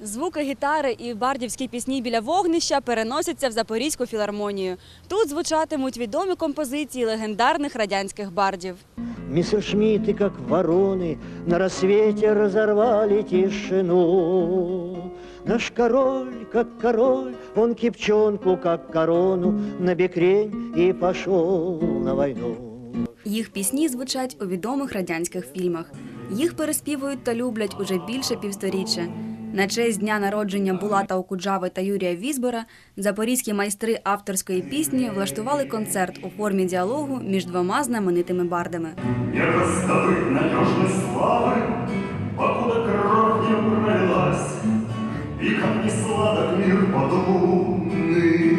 Звуки гітари і бардівські пісні біля вогнища переносяться в Запорізьку філармонію. Тут звучатимуть відомі композиції легендарних радянських бардів. Мессершмитты, как вороны, на рассвете разорвали тишину. Наш король, как король, он кипчонку, как корону, на бекрень и пошел на войну. Їх пісні звучать у відомих радянських фільмах. Їх переспівують та люблять уже більше півсторіччя. На честь дня народження Булата Окуджави та Юрія Візбора запорізькі майстри авторської пісні влаштували концерт у формі діалогу між двома знаменитими бардами. Не раздобыть надежной славы, Покуда кровь не пролилась, И как не сладок мир подумный,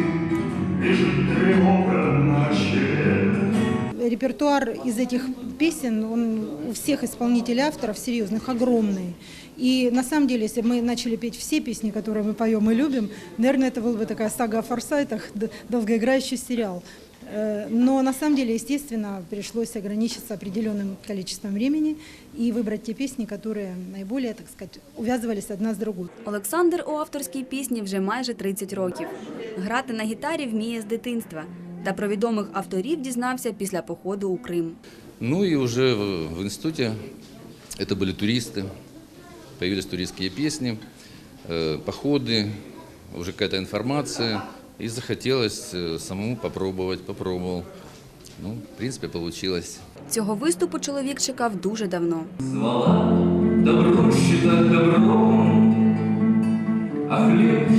Лежит тревога на челе. репертуар из этих песен, он у всех исполнителей авторов серьезных, огромный. И на самом деле, если бы мы начали петь все песни, которые мы поем и любим, наверное, это была бы такая сага о форсайтах, д- долгоиграющий сериал. Э, Но на самом деле, естественно, пришлось ограничиться определенным количеством времени и выбрать те песни, которые наиболее, так сказать, увязывались одна с другой. Олександр у авторській пісні вже майже 30 років. Грати на гітарі вміє з дитинства. Та про відомих авторів дізнався після походу у Крим. Ну и уже в, в институте это были туристы, появились туристские песни, э, походы, уже какая-то информация. И захотелось э, самому попробовать, попробовал. Ну, в принципе, получилось. Цього виступу чоловік чекав дуже давно. Звала добро считать добром, а хлеб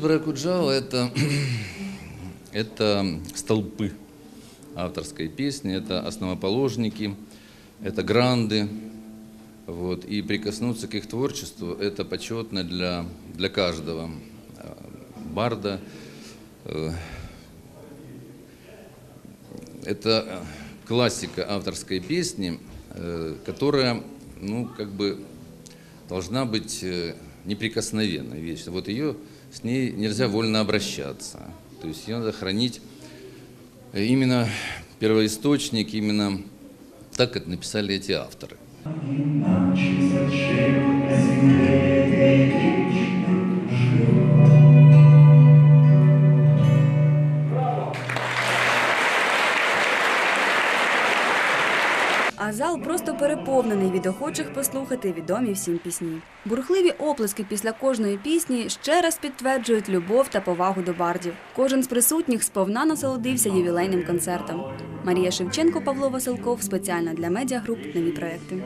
Куджава это, это столпы авторской песни, это основоположники, это гранды. Вот, и прикоснуться к их творчеству – это почетно для, для каждого э, барда. Э, Это классика авторской песни, э, которая, ну, как бы должна быть э, неприкосновенной вещью. Вот ее, с ней нельзя вольно обращаться. То есть ее надо хранить э, именно первоисточник, именно так, как написали эти авторы. Иначе А зал просто переповнений від охочих послухати відомі всім пісні. Бурхливі оплески після кожної пісні ще раз підтверджують любов та повагу до бардів. Кожен з присутніх сповна насолодився ювілейним концертом. Марія Шевченко, Павло Василков спеціально для медіагруп нові проекти.